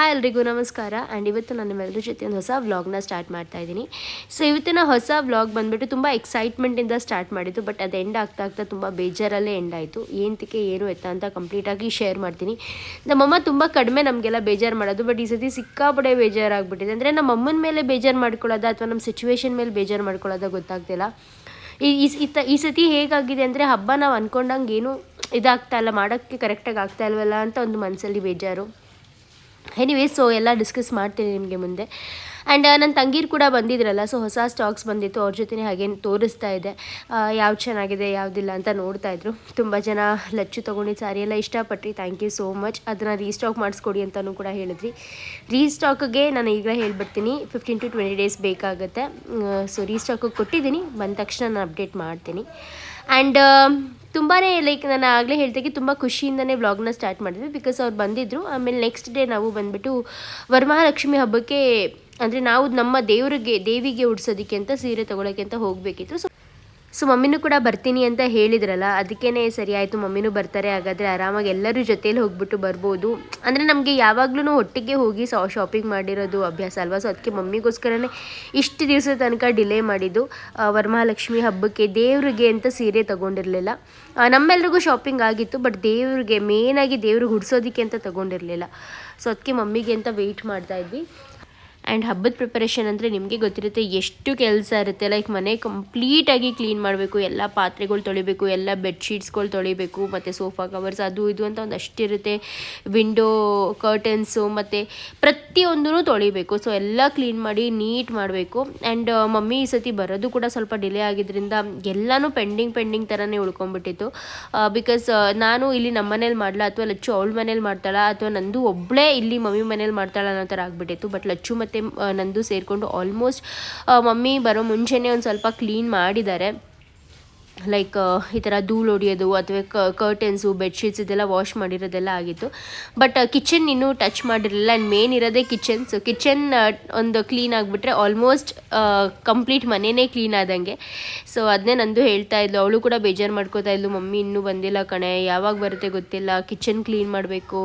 Hi ಎಲ್ರಿಗೂ ನಮಸ್ಕಾರ. And ಇವತ್ತು ನಾನು ನಿಮ್ಮೆಲ್ಲರ ಜೊತೆ ಒಂದು ಹೊಸ ವ್ಲಾಗ್ನ ಸ್ಟಾರ್ಟ್ ಮಾಡ್ತಾ ಇದ್ದೀನಿ. ಸೊ ಇವತ್ತಿನ ಹೊಸ ವ್ಲಾಗ್ ಬಂದುಬಿಟ್ಟು ತುಂಬ ಎಕ್ಸೈಟ್ಮೆಂಟಿಂದ ಸ್ಟಾರ್ಟ್ ಮಾಡಿದ್ದು ಬಟ್ ಅದು ಎಂಡ್ ಆಗ್ತಾ ಆಗ್ತಾ ತುಂಬ ಬೇಜಾರಲ್ಲೇ ಎಂಡ್ ಆಯಿತು. ಏನಕ್ಕೆ ಏನು ಎತ್ತ ಅಂತ ಕಂಪ್ಲೀಟಾಗಿ ಶೇರ್ ಮಾಡ್ತೀನಿ. ನಮ್ಮಮ್ಮ ತುಂಬ ಕಡಿಮೆ ನಮಗೆಲ್ಲ ಬೇಜಾರು ಮಾಡೋದು ಬಟ್ ಈ ಸತಿ ಸಿಕ್ಕಾಪಡೆ ಬೇಜಾರಾಗ್ಬಿಟ್ಟಿದೆ. ಅಂದರೆ ನಮ್ಮ ಅಮ್ಮನ ಮೇಲೆ ಬೇಜಾರು ಮಾಡ್ಕೊಳ್ಳೋದ ಅಥವಾ ನಮ್ಮ ಸಿಚುವೇಶನ್ ಮೇಲೆ ಬೇಜಾರು ಮಾಡ್ಕೊಳ್ಳೋದ ಗೊತ್ತಾಗ್ತಿಲ್ಲ. ಈ ಈ ಸತಿ ಹೇಗಾಗಿದೆ ಅಂದರೆ ಹಬ್ಬ ನಾವು ಅಂದ್ಕೊಂಡಂಗೆ ಏನು ಇದಾಗ್ತಾ ಇಲ್ಲ, ಮಾಡೋಕ್ಕೆ ಕರೆಕ್ಟಾಗಿ ಆಗ್ತಾ ಇಲ್ವಲ್ಲ ಅಂತ ಒಂದು ಮನಸ್ಸಲ್ಲಿ ಬೇಜಾರು. ಎನಿವೇ ಸೊ ಎಲ್ಲ ಡಿಸ್ಕಸ್ ಮಾಡ್ತೀನಿ ನಿಮಗೆ ಮುಂದೆ. ಆ್ಯಂಡ್ ನನ್ನ ತಂಗೀರು ಕೂಡ ಬಂದಿದ್ರಲ್ಲ ಸೊ ಹೊಸ ಸ್ಟಾಕ್ಸ್ ಬಂದಿತ್ತು, ಅವ್ರ ಜೊತೆ ಹಾಗೇನು ತೋರಿಸ್ತಾ ಇದೆ. ಯಾವ್ದು ಚೆನ್ನಾಗಿದೆ, ಯಾವುದಿಲ್ಲ ಅಂತ ನೋಡ್ತಾ ಇದ್ರು. ತುಂಬ ಜನ ಲಚ್ಚು ತೊಗೊಂಡಿದ್ದು ಸಾರಿ ಎಲ್ಲ ಇಷ್ಟಪಟ್ರಿ ಥ್ಯಾಂಕ್ ಯು ಸೋ ಮಚ್ ಅದನ್ನು ರೀಸ್ಟಾಕ್ ಮಾಡಿಸ್ಕೊಡಿ ಅಂತಲೂ ಕೂಡ ಹೇಳಿದ್ರಿ. ರೀಸ್ಟಾಕ್ಗೆ ನಾನು ಈಗ ಹೇಳ್ಬಿಡ್ತೀನಿ ಫಿಫ್ಟೀನ್ ಟು ಟ್ವೆಂಟಿ ಡೇಸ್ ಬೇಕಾಗುತ್ತೆ. ಸೊ ರೀಸ್ಟಾಕ್ ಕೊಟ್ಟಿದ್ದೀನಿ, ಬಂದ ತಕ್ಷಣ ನಾನು ಅಪ್ಡೇಟ್ ಮಾಡ್ತೀನಿ. ಆ್ಯಂಡ್ ತುಂಬಾ ಲೈಕ್ ನಾನು ಆಗಲೇ ಹೇಳ್ದಾಗೆ ತುಂಬ ಖುಷಿಯಿಂದನೇ ವ್ಲಾಗ್ನ ಸ್ಟಾರ್ಟ್ ಮಾಡಿದ್ವಿ ಬಿಕಾಸ್ ಅವ್ರು ಬಂದಿದ್ದರು ಆಮೇಲೆ ನೆಕ್ಸ್ಟ್ ಡೇ ನಾವು ಬಂದುಬಿಟ್ಟು ವರಮಹಾಲಕ್ಷ್ಮಿ ಹಬ್ಬಕ್ಕೆ, ಅಂದರೆ ನಾವು ನಮ್ಮ ದೇವರಿಗೆ, ದೇವಿಗೆ ಉಡ್ಸೋದಕ್ಕೆ ಅಂತ ಸೀರೆ ತೊಗೊಳಕ್ಕೆ ಅಂತ ಹೋಗಬೇಕಿತ್ತು. ಸೊ ಸೊ ಮಮ್ಮಿನೂ ಕೂಡ ಬರ್ತೀನಿ ಅಂತ ಹೇಳಿದ್ರಲ್ಲ ಅದಕ್ಕೇ ಸರಿ ಆಯಿತು ಮಮ್ಮಿನೂ ಬರ್ತಾರೆ, ಹಾಗಾದರೆ ಆರಾಮಾಗಿ ಎಲ್ಲರೂ ಜೊತೇಲಿ ಹೋಗ್ಬಿಟ್ಟು ಬರ್ಬೋದು. ಅಂದರೆ ನಮಗೆ ಯಾವಾಗಲೂ ಒಟ್ಟಿಗೆ ಹೋಗಿ ಸಾ ಶಾಪಿಂಗ್ ಮಾಡಿರೋದು ಅಭ್ಯಾಸ ಅಲ್ವಾ? ಸೊ ಅದಕ್ಕೆ ಮಮ್ಮಿಗೋಸ್ಕರನೇ ಇಷ್ಟು ದಿವಸ ತನಕ ಡಿಲೇ ಮಾಡಿದ್ದು. ವರಮಹಾಲಕ್ಷ್ಮಿ ಹಬ್ಬಕ್ಕೆ ದೇವ್ರಿಗೆ ಅಂತ ಸೀರೆ ತೊಗೊಂಡಿರಲಿಲ್ಲ. ನಮ್ಮೆಲ್ರಿಗೂ ಶಾಪಿಂಗ್ ಆಗಿತ್ತು ಬಟ್ ದೇವ್ರಿಗೆ ಮೇನಾಗಿ ದೇವ್ರಿಗೆ ಹುಡ್ಸೋದಕ್ಕೆ ಅಂತ ತೊಗೊಂಡಿರಲಿಲ್ಲ. ಸೊ ಅದಕ್ಕೆ ಮಮ್ಮಿಗೆ ಅಂತ ವೆಯ್ಟ್ ಮಾಡ್ತಾ ಇದ್ವಿ. ಆ್ಯಂಡ್ ಹಬ್ಬದ ಪ್ರಿಪರೇಷನ್ ಅಂದರೆ ನಿಮಗೆ ಗೊತ್ತಿರುತ್ತೆ ಎಷ್ಟು ಕೆಲಸ ಇರುತ್ತೆ. ಲೈಕ್ ಮನೆ ಕಂಪ್ಲೀಟಾಗಿ ಕ್ಲೀನ್ ಮಾಡಬೇಕು, ಎಲ್ಲ ಪಾತ್ರೆಗಳು ತೊಳಿಬೇಕು, ಎಲ್ಲ ಬೆಡ್ಶೀಟ್ಸ್ಗಳು ತೊಳಿಬೇಕು, ಮತ್ತು ಸೋಫಾ ಕವರ್ಸ್ ಅದು ಇದು ಅಂತ ಒಂದು ಅಷ್ಟಿರುತ್ತೆ. ವಿಂಡೋ ಕರ್ಟನ್ಸು ಮತ್ತು ಪ್ರತಿಯೊಂದೂ ತೊಳಿಬೇಕು. ಸೊ ಎಲ್ಲ ಕ್ಲೀನ್ ಮಾಡಿ ನೀಟ್ ಮಾಡಬೇಕು. ಆ್ಯಂಡ್ ಮಮ್ಮಿ ಈ ಸತಿ ಬರೋದು ಕೂಡ ಸ್ವಲ್ಪ ಡಿಲೇ ಆಗಿದ್ದರಿಂದ ಎಲ್ಲನೂ ಪೆಂಡಿಂಗ್ ಪೆಂಡಿಂಗ್ ಥರನೇ ಉಳ್ಕೊಂಡ್ಬಿಟ್ಟಿತ್ತು. ಬಿಕಾಸ್ ನಾನು ಇಲ್ಲಿ ನಮ್ಮ ಮನೇಲಿ ಮಾಡಲ ಅಥವಾ ಲಚ್ಚು ಅವಳ ಮನೇಲಿ ಮಾಡ್ತಾಳ ಅಥವಾ ನಂದು ಒಬ್ಬಳೇ ಇಲ್ಲಿ ಮಮ್ಮಿ ಮನೇಲಿ ಮಾಡ್ತಾಳ ಅನ್ನೋ ಥರ ಆಗಿಬಿಟ್ಟಿತ್ತು. ಬಟ್ ಲಚ್ಚು ಮತ್ತು ನಂದು ಸೇರಿಕೊಂಡು ಆಲ್ಮೋಸ್ಟ್ ಮಮ್ಮಿ ಬರೋ ಮುಂಚೆನೇ ಒಂದು ಸ್ವಲ್ಪ ಕ್ಲೀನ್ ಮಾಡಿದ್ದಾರೆ. ಲೈಕ್ ಈ ಥರ ಧೂಳು ಹೊಡಿಯೋದು ಅಥವಾ ಕರ್ಟನ್ಸು ಬೆಡ್ಶೀಟ್ಸ್ ಇದೆಲ್ಲ ವಾಶ್ ಮಾಡಿರೋದೆಲ್ಲ ಆಗಿತ್ತು. ಬಟ್ ಕಿಚನ್ ಇನ್ನೂ ಟಚ್ ಮಾಡಿರಲಿಲ್ಲ. ಆ್ಯಂಡ್ ಮೇನ್ ಇರೋದೇ ಕಿಚನ್ ಸೊ ಕಿಚನ್ ಒಂದು ಕ್ಲೀನ್ ಆಗಿಬಿಟ್ರೆ ಆಲ್ಮೋಸ್ಟ್ ಕಂಪ್ಲೀಟ್ ಮನೆಯೇ ಕ್ಲೀನ್ ಆದಂಗೆ. ಸೊ ಅದನ್ನೇ ನಂದು ಹೇಳ್ತಾ ಇದ್ಲು. ಅವಳು ಕೂಡ ಬೇಜಾರು ಮಾಡ್ಕೋತಾ ಇದ್ಲು. ಮಮ್ಮಿ, ಇನ್ನೂ ಬಂದಿಲ್ಲ ಕಣೆ. ಯಾವಾಗ ಬರುತ್ತೆ ಗೊತ್ತಿಲ್ಲ. ಕಿಚನ್ ಕ್ಲೀನ್ ಮಾಡಬೇಕು.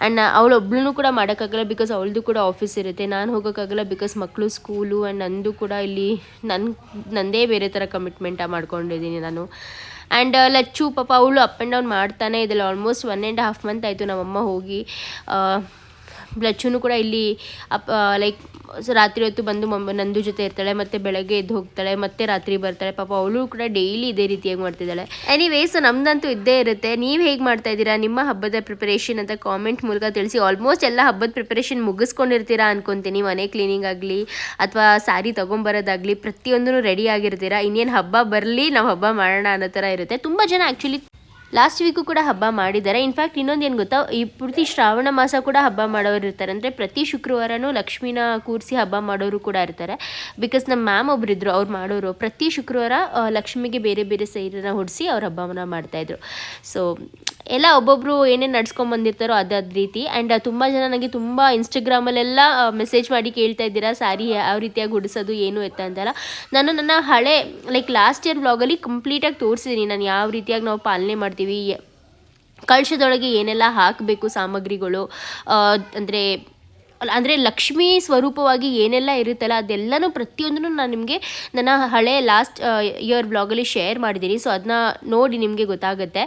ಆ್ಯಂಡ್ ಅವಳೊಬ್ಳು ಕೂಡ ಮಾಡೋಕ್ಕಾಗಲ್ಲ ಬಿಕಾಸ್ ಅವಳದು ಕೂಡ ಆಫೀಸ್ ಇರುತ್ತೆ. ನಾನು ಹೋಗೋಕ್ಕಾಗಲ್ಲ ಬಿಕಾಸ್ ಮಕ್ಕಳು ಸ್ಕೂಲು ಆ್ಯಂಡ್ ನಂದು ಕೂಡ ಇಲ್ಲಿ ನನ್ನ ನಂದೇ ಬೇರೆ ಥರ ಕಮಿಟ್ಮೆಂಟ ಮಾಡ್ಕೊಂಡಿದ್ದೀನಿ. ನಾನು ಆ್ಯಂಡ್ ಲಚ್ಚು ಪಾಪ ಅವಳು ಅಪ್ ಆ್ಯಂಡ್ ಡೌನ್ ಮಾಡ್ತಾನೆ. ಇದ್ದಿಲ್ಲ almost one and half month ಆಯಿತು ನಮ್ಮಮ್ಮ ಹೋಗಿ ಆ, ಲಚ್ಚುನು ಕೂಡ ಇಲ್ಲಿ ಅಪ್ ಲೈಕ್ ರಾತ್ರಿ ಹೊತ್ತು ಬಂದು ಮಮ್ಮ ನಂದು ಜೊತೆ ಇರ್ತಾಳೆ ಮತ್ತು ಬೆಳಗ್ಗೆ ಎದ್ದು ಹೋಗ್ತಾಳೆ ಮತ್ತೆ ರಾತ್ರಿ ಬರ್ತಾಳೆ. ಪಾಪ ಅವಳು ಕೂಡ ಡೈಲಿ ಇದೇ ರೀತಿಯಾಗಿ ಮಾಡ್ತಿದ್ದಾಳೆ. ಎನಿವೇಸ್ ನಮ್ದಂತೂ ಇದ್ದೇ ಇರುತ್ತೆ. ನೀವು ಹೇಗೆ ಮಾಡ್ತಾ ಇದ್ದೀರಾ? ನಿಮ್ಮ ಹಬ್ಬದ ಪ್ರಿಪರೇಷನ್ ಅಂತ ಕಾಮೆಂಟ್ ಮೂಲಕ ತಿಳಿಸಿ. ಆಲ್ಮೋಸ್ಟ್ ಎಲ್ಲ ಹಬ್ಬದ ಪ್ರಿಪರೇಷನ್ ಮುಗಿಸ್ಕೊಂಡಿರ್ತೀರಾ ಅನ್ಕೊತೀನಿ. ಮನೆ ಕ್ಲೀನಿಂಗ್ ಆಗಲಿ ಅಥವಾ ಸ್ಯಾರಿ ತೊಗೊಂಬರೋದಾಗಲಿ ಪ್ರತಿಯೊಂದೂ ರೆಡಿ ಆಗಿರ್ತೀರಾ? ಇನ್ನೇನು ಹಬ್ಬ ಬರಲಿ ನಾವು ಹಬ್ಬ ಮಾಡೋಣ ಅನ್ನೋ ಥರ ಇರುತ್ತೆ. ತುಂಬ ಜನ ಆ್ಯಕ್ಚುಲಿ ಲಾಸ್ಟ್ ವೀಕು ಕೂಡ ಹಬ್ಬ ಮಾಡಿದ್ದಾರೆ. ಇನ್ಫ್ಯಾಕ್ಟ್ ಇನ್ನೊಂದು ಏನು ಗೊತ್ತಾ? ಈ ಪೂರ್ತಿ ಶ್ರಾವಣ ಮಾಸ ಕೂಡ ಹಬ್ಬ ಮಾಡೋರು ಇರ್ತಾರೆ. ಅಂದರೆ ಪ್ರತಿ ಶುಕ್ರವಾರನೂ ಲಕ್ಷ್ಮೀನ ಕೂರಿಸಿ ಹಬ್ಬ ಮಾಡೋರು ಕೂಡ ಇರ್ತಾರೆ. ಬಿಕಾಸ್ ನಮ್ಮ ಮ್ಯಾಮ್ ಒಬ್ಬರಿದ್ರು ಅವ್ರು ಮಾಡೋರು. ಪ್ರತಿ ಶುಕ್ರವಾರ ಲಕ್ಷ್ಮಿಗೆ ಬೇರೆ ಬೇರೆ ಸೈರನ್ನ ಹೊಡಿಸಿ ಅವ್ರ ಹಬ್ಬವನ್ನ ಮಾಡ್ತಾಯಿದ್ರು ಸೊ ಎಲ್ಲ ಒಬ್ಬೊಬ್ಬರು ಏನೇನು ನಡ್ಸ್ಕೊಂಬಂದಿರ್ತಾರೋ ಅದಾದ ರೀತಿ. ಆ್ಯಂಡ್ ತುಂಬ ಜನ ನನಗೆ ತುಂಬ ಇನ್ಸ್ಟಾಗ್ರಾಮಲ್ಲೆಲ್ಲ ಮೆಸೇಜ್ ಮಾಡಿ ಕೇಳ್ತಾ ಇದ್ದೀರಾ? ಸ್ಯಾರಿ ಯಾವ ರೀತಿಯಾಗಿ ಹುಡಿಸೋದು ಏನು ಎತ್ತ ಅಂತಲ್ಲ. ನಾನು ನನ್ನ ಹಳೆ ಲೈಕ್ ಲಾಸ್ಟ್ ಇಯರ್ ವ್ಲಾಗಲ್ಲಿ ಕಂಪ್ಲೀಟಾಗಿ ತೋರಿಸಿದ್ದೀನಿ ನಾನು ಯಾವ ರೀತಿಯಾಗಿ ನಾವು ಪಾಲನೆ ಮಾಡ್ತೀವಿ ಕಳಶದೊಳಗೆ ಏನೆಲ್ಲ ಹಾಕಬೇಕು ಸಾಮಗ್ರಿಗಳು ಅಂದರೆ ಅಂದರೆ ಲಕ್ಷ್ಮೀ ಸ್ವರೂಪವಾಗಿ ಏನೆಲ್ಲ ಇರುತ್ತಲ್ಲ ಅದೆಲ್ಲನೂ ಪ್ರತಿಯೊಂದನ್ನು ನಾನು ನಿಮಗೆ ನನ್ನ ಹಳೆ ಲಾಸ್ಟ್ ಇಯರ್ ಬ್ಲಾಗಲ್ಲಿ ಶೇರ್ ಮಾಡಿದ್ದೀನಿ. ಸೊ ಅದನ್ನ ನೋಡಿ ನಿಮಗೆ ಗೊತ್ತಾಗುತ್ತೆ.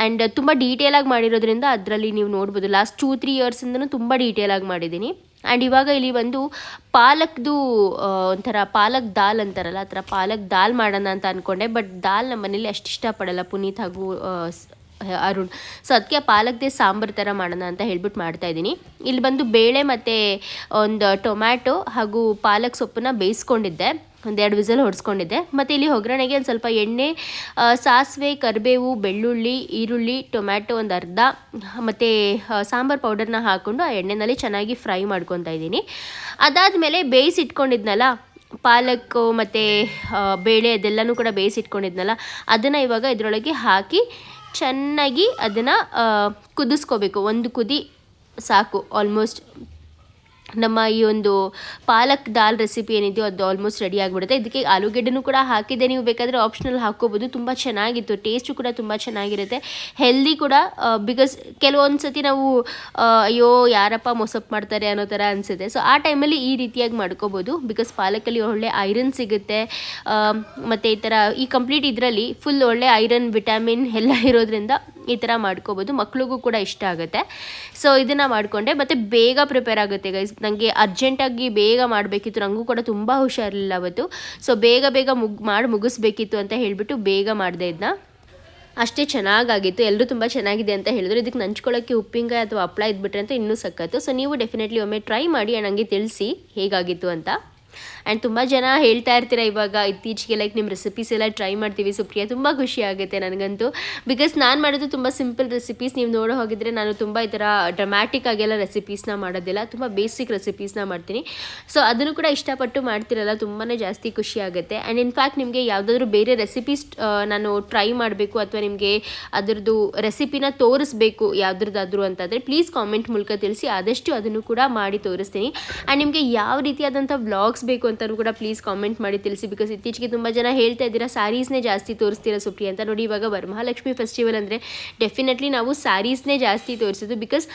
ಆ್ಯಂಡ್ ತುಂಬ ಡೀಟೇಲಾಗಿ ಮಾಡಿರೋದ್ರಿಂದ ಅದರಲ್ಲಿ ನೀವು ನೋಡ್ಬೋದು. ಲಾಸ್ಟ್ ಟೂ ತ್ರೀ ಇಯರ್ಸಿಂದನೂ ತುಂಬ ಡೀಟೇಲಾಗಿ ಮಾಡಿದ್ದೀನಿ. ಆ್ಯಂಡ್ ಇವಾಗ ಇಲ್ಲಿ ಒಂದು ಪಾಲಕ್ದು ಒಂಥರ ಪಾಲಕ್ ದಾಲ್ ಅಂತಾರಲ್ಲ, ಆ ಥರ ಪಾಲಕ್ ದಾಲ್ ಮಾಡೋಣ ಅಂತ ಅಂದ್ಕೊಂಡೆ ಬಟ್ ದಾಲ್ ನಮ್ಮ ಮನೇಲಿ ಅಷ್ಟು ಇಷ್ಟಪಡಲ್ಲ. ಪುನೀತ್ ಹಾಗೂ ಅರುಣ್. ಸೊ ಅದಕ್ಕೆ ಪಾಲಕ್ದೇ ಸಾಂಬಾರು ಥರ ಮಾಡೋಣ ಅಂತ ಹೇಳ್ಬಿಟ್ಟು ಮಾಡ್ತಾ ಇದ್ದೀನಿ. ಇಲ್ಲಿ ಬಂದು ಬೇಳೆ ಮತ್ತು ಒಂದು ಟೊಮ್ಯಾಟೊ ಹಾಗೂ ಪಾಲಕ್ ಸೊಪ್ಪನ್ನ ಬೇಯಿಸ್ಕೊಂಡಿದ್ದೆ. ಒಂದೆರಡು ವಿಸಲ್ ಹೊಡೆಸ್ಕೊಂಡಿದ್ದೆ. ಮತ್ತು ಇಲ್ಲಿ ಒಗ್ಗರಣೆಗೆ ಒಂದು ಸ್ವಲ್ಪ ಎಣ್ಣೆ ಸಾಸಿವೆ, ಕರಿಬೇವು, ಬೆಳ್ಳುಳ್ಳಿ, ಈರುಳ್ಳಿ, ಟೊಮ್ಯಾಟೊ ಒಂದು ಅರ್ಧ, ಮತ್ತು ಸಾಂಬಾರು ಪೌಡರ್ನ ಹಾಕ್ಕೊಂಡು ಆ ಎಣ್ಣೆನಲ್ಲಿ ಚೆನ್ನಾಗಿ ಫ್ರೈ ಮಾಡ್ಕೊತಾ ಇದ್ದೀನಿ. ಅದಾದಮೇಲೆ ಬೇಯಿಸಿಟ್ಕೊಂಡಿದ್ನಲ್ಲ ಪಾಲಕ್ಕು ಮತ್ತು ಬೇಳೆ ಅದೆಲ್ಲನೂ ಕೂಡ ಬೇಯಿಸಿಟ್ಕೊಂಡಿದ್ನಲ್ಲ, ಅದನ್ನು ಇವಾಗ ಇದರೊಳಗೆ ಹಾಕಿ ಚೆನ್ನಾಗಿ ಅದನ್ನು ಕುದಿಸ್ಕೋಬೇಕು. ಒಂದು ಕುದಿ ಸಾಕು ಆಲ್ಮೋಸ್ಟ್ ನಮ್ಮ ಈ ಒಂದು ಪಾಲಕ್ ದಾಲ್ ರೆಸಿಪಿ ಏನಿದೆಯೋ ಅದು ಆಲ್ಮೋಸ್ಟ್ ರೆಡಿ ಆಗಿಬಿಡುತ್ತೆ. ಇದಕ್ಕೆ ಆಲೂಗೆಡ್ಡೆನೂ ಕೂಡ ಹಾಕಿದ್ದೆ. ನೀವು ಬೇಕಾದರೆ ಆಪ್ಷನಲ್ ಹಾಕ್ಕೋಬೋದು. ತುಂಬ ಚೆನ್ನಾಗಿತ್ತು. ಟೇಸ್ಟು ಕೂಡ ತುಂಬ ಚೆನ್ನಾಗಿರುತ್ತೆ. ಹೆಲ್ದಿ ಕೂಡ ಬಿಕಾಸ್ ಕೆಲವೊಂದು ಸತಿ ನಾವು ಅಯ್ಯೋ, ಯಾರಪ್ಪ ಮೊಸಪ್ ಮಾಡ್ತಾರೆ ಅನ್ನೋ ಥರ ಅನಿಸುತ್ತೆ. ಸೊ ಆ ಟೈಮಲ್ಲಿ ಈ ರೀತಿಯಾಗಿ ಮಾಡ್ಕೋಬೋದು. ಬಿಕಾಸ್ ಪಾಲಕಲ್ಲಿ ಒಳ್ಳೆ ಐರನ್ ಸಿಗುತ್ತೆ. ಮತ್ತು ಈ ಥರ ಈ ಕಂಪ್ಲೀಟ್ ಇದರಲ್ಲಿ ಫುಲ್ ಒಳ್ಳೆ ಐರನ್ ವಿಟಮಿನ್ ಎಲ್ಲ ಇರೋದ್ರಿಂದ ಈ ಥರ ಮಾಡ್ಕೋಬೋದು, ಮಕ್ಳಿಗೂ ಕೂಡ ಇಷ್ಟ ಆಗುತ್ತೆ. ಸೊ ಇದನ್ನು ಮಾಡಿಕೊಂಡೆ, ಮತ್ತು ಬೇಗ ಪ್ರಿಪೇರ್ ಆಗುತ್ತೆ ಗೈಸ್ ನನಗೆ ಅರ್ಜೆಂಟಾಗಿ ಬೇಗ ಮಾಡಬೇಕಿತ್ತು ನನಗೂ ಕೂಡ ತುಂಬ ಹುಷಾರಿಲ್ಲ ಅವತ್ತು. ಸೊ ಬೇಗ ಬೇಗ ಮುಗ್, ಮಾಡಿ ಮುಗಿಸ್ಬೇಕಿತ್ತು ಅಂತ ಹೇಳಿಬಿಟ್ಟು ಬೇಗ ಮಾಡಿದೆ ಇದನ್ನ ಅಷ್ಟೇ ಚೆನ್ನಾಗಾಗಿತ್ತು ಎಲ್ಲರೂ ತುಂಬ ಚೆನ್ನಾಗಿದೆ ಅಂತ ಹೇಳಿದ್ರು. ಇದಕ್ಕೆ ನಂಚ್ಕೊಳ್ಳೋಕ್ಕೆ ಉಪ್ಪಿನಕಾಯಿ ಅಥವಾ ಹಪ್ಪಳ ಇದ್ಬಿಟ್ರೆ ಅಂತ ಇನ್ನೂ ಸಕ್ಕತ್ತು ಸೊ ನೀವು ಡೆಫಿನೆಟ್ಲಿ ಒಮ್ಮೆ ಟ್ರೈ ಮಾಡಿ ನನಗೆ ತಿಳಿಸಿ ಹೇಗಾಗಿತ್ತು ಅಂತ. ಆ್ಯಂಡ್ ತುಂಬ ಜನ ಹೇಳ್ತಾ ಇರ್ತೀರ ಇವಾಗ, ಇತ್ತೀಚೆಗೆ ಲೈಕ್ ನಿಮ್ಮ ರೆಸಿಪೀಸ್ ಎಲ್ಲ ಟ್ರೈ ಮಾಡ್ತೀವಿ ಸುಪ್ರಿಯಾ, ತುಂಬ ಖುಷಿ ಆಗುತ್ತೆ ನನಗಂತೂ. ಬಿಕಾಸ್ ನಾನು ಮಾಡೋದು ತುಂಬ ಸಿಂಪಲ್ ರೆಸಿಪೀಸ್ ನೀವು ನೋಡೋ ಹೋಗಿದ್ರೆ ನಾನು ತುಂಬ ಈ ಥರ ಡ್ರಮ್ಯಾಟಿಕ್ ಆಗೆಲ್ಲ ರೆಸಿಪೀಸ್ನ ಮಾಡೋದಿಲ್ಲ, ತುಂಬ ಬೇಸಿಕ್ ರೆಸಿಪೀಸ್ನ ಮಾಡ್ತೀನಿ. ಸೊ ಅದನ್ನು ಕೂಡ ಇಷ್ಟಪಟ್ಟು ಮಾಡ್ತಿರಲ್ಲ ತುಂಬಾ ಜಾಸ್ತಿ ಖುಷಿ ಆಗುತ್ತೆ. ಆ್ಯಂಡ್ ಇನ್ಫ್ಯಾಕ್ಟ್ ನಿಮಗೆ ಯಾವುದಾದ್ರೂ ಬೇರೆ ರೆಸಿಪೀಸ್ ನಾನು ಟ್ರೈ ಮಾಡಬೇಕು ಅಥವಾ ನಿಮಗೆ ಅದರದ್ದು ರೆಸಿಪಿನ ತೋರಿಸ್ಬೇಕು ಯಾವುದ್ರದ್ದಾದ್ರೂ ಅಂತಂದರೆ ಪ್ಲೀಸ್ ಕಾಮೆಂಟ್ ಮೂಲಕ ತಿಳಿಸಿ, ಆದಷ್ಟು ಅದನ್ನು ಕೂಡ ಮಾಡಿ ತೋರಿಸ್ತೀನಿ. ಆ್ಯಂಡ್ ನಿಮಗೆ ಯಾವ ರೀತಿಯಾದಂಥ ವ್ಲಾಗ್ಸ್ ಬೇಕು ಅಂತಲೂ ಕೂಡ ಪ್ಲೀಸ್ ಕಾಮೆಂಟ್ ಮಾಡಿ ತಿಳಿಸಿ ಬಿಕಾಸ್ ಇತ್ತೀಚೆಗೆ ತುಂಬ ಜನ ಹೇಳ್ತಾ ಇದ್ದೀರಾ ಸ್ಯಾರೀಸ್ನೇ ಜಾಸ್ತಿ ತೋರಿಸ್ತೀರಾ ಸುಪ್ರಿ ಅಂತ ನೋಡಿ ಇವಾಗ ವರಮಹಾಲಕ್ಷ್ಮಿ ಫೆಸ್ಟಿವಲ್ ಅಂದರೆ ಡೆಫಿನೆಟ್ಲಿ ನಾವು ಸ್ಯಾರೀಸ್ನೇ ಜಾಸ್ತಿ ತೋರಿಸೋದು ಬಿಕಾಸ್